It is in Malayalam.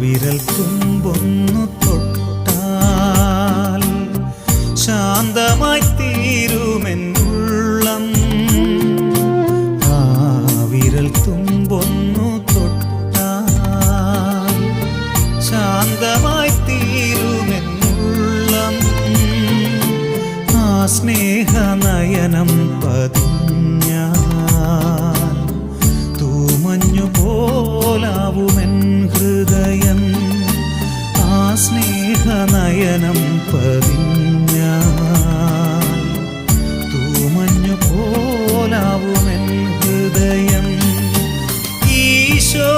വിരൽ തുമ്പൊന്നു തൊട്ടാൽ ശാന്തമായി തീരുമെന്നുള്ളം ആ വിരൽ തുമ്പൊന്നു തൊട്ടാൽ ശാന്തമായി തീരുമെന്നുള്ളം ആ സ്നേഹനയനം പതിഞ്ഞാൽ സ്നേഹനയനം പതിഞ്ഞ തൂമഞ്ഞു പോലാവുമെൻ ഹൃദയം. ഈശോ